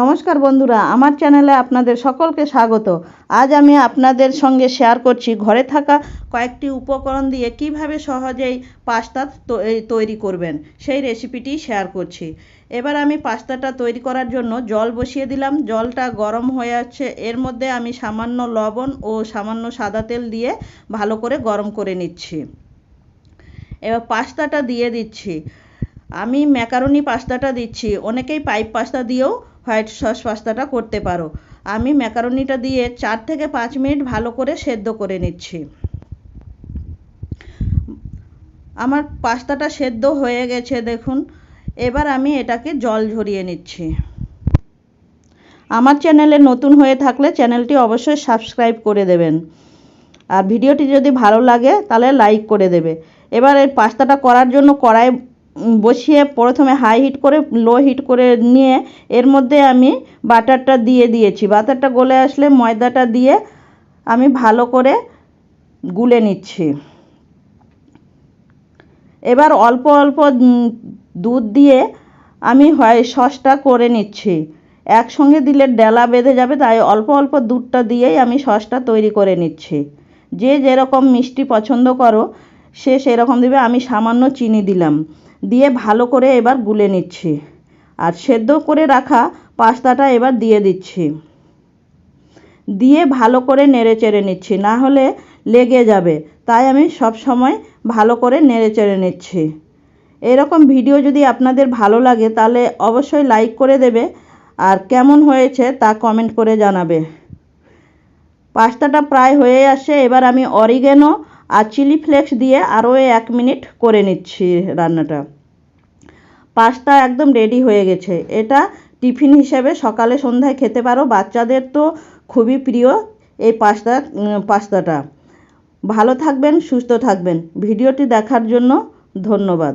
নমস্কার বন্ধুরা, আমার চ্যানেলে আপনাদের সকলকে স্বাগত। আজ আমি আপনাদের সঙ্গে শেয়ার করছি ঘরে থাকা কয়েকটি উপকরণ দিয়ে কীভাবে সহজেই পাস্তা তৈরি করবেন, সেই রেসিপিটি শেয়ার করছি। এবার আমি পাস্তাটা তৈরি করার জন্য জল বসিয়ে দিলাম। জলটা গরম হয়ে যাচ্ছে এর মধ্যে আমি সামান্য লবণ ও সামান্য সাদা তেল দিয়ে ভালো করে গরম করে নিচ্ছি। এবার পাস্তাটা দিয়ে দিচ্ছি। আমি ম্যাকারনি পাস্তাটা দিচ্ছি। অনেকেই পাইপ পাস্তা দিয়েও হোয়াইট সস পাস্তাটা করতে পারো। আমি ম্যাকারনিটা দিয়ে চার থেকে পাঁচ মিনিট ভালো করে সেদ্ধ করে নিচ্ছি। আমার পাস্তাটা সেদ্ধ হয়ে গেছে, দেখুন। এবার আমি এটাকে জল ঝরিয়ে নিচ্ছি। আমার চ্যানেলে নতুন হয়ে থাকলে চ্যানেলটি অবশ্যই সাবস্ক্রাইব করে দেবেন। আর ভিডিওটি যদি ভালো লাগে, তাহলে লাইক করে দেবে। এবার এই পাস্তাটা করার জন্য কড়াই বসিয়ে প্রথমে হাই হিট করে লো হিট করে নিয়ে এর মধ্যে আমি বাটারটা দিয়ে দিয়েছি। বাটারটা গলে আসলে ময়দাটা দিয়ে আমি ভালো করে গুলে নিচ্ছি। এবার অল্প অল্প দুধ দিয়ে আমি হয় সসটা করে নিচ্ছি। একসঙ্গে দিলে ডেলা বেঁধে যাবে, তাই অল্প অল্প দুধটা দিয়েই আমি সসটা তৈরি করে নিচ্ছি। যে যেরকম মিষ্টি পছন্দ করো, সে সেরকম দেবে। আমি সামান্য চিনি দিলাম। দিয়ে ভালো করে এবার গুলে নিচ্ছি। আর সেদ্ধ করে রাখা পাস্তাটা এবার দিয়ে দিচ্ছি। দিয়ে ভালো করে নেড়ে চেড়ে নিচ্ছি, না হলে লেগে যাবে। তাই আমি সব সময় ভালো করে নেড়ে চেড়ে নিচ্ছি। এরকম ভিডিও যদি আপনাদের ভালো লাগে, তাহলে অবশ্যই লাইক করে দেবে। আর কেমন হয়েছে তা কমেন্ট করে জানাবে। পাস্তাটা প্রায় হয়ে আসে এবার আমি অরিগেনো আর চিলি ফ্লেক্স দিয়ে আরও এক মিনিট করে নিচ্ছি রান্নাটা। পাস্তা একদম রেডি হয়ে গেছে। এটা টিফিন হিসেবে সকালে সন্ধ্যায় খেতে পারো। বাচ্চাদের তো খুবই প্রিয় এই পাস্তা পাস্তাটা। ভালো থাকবেন, সুস্থ থাকবেন। ভিডিওটি দেখার জন্য ধন্যবাদ।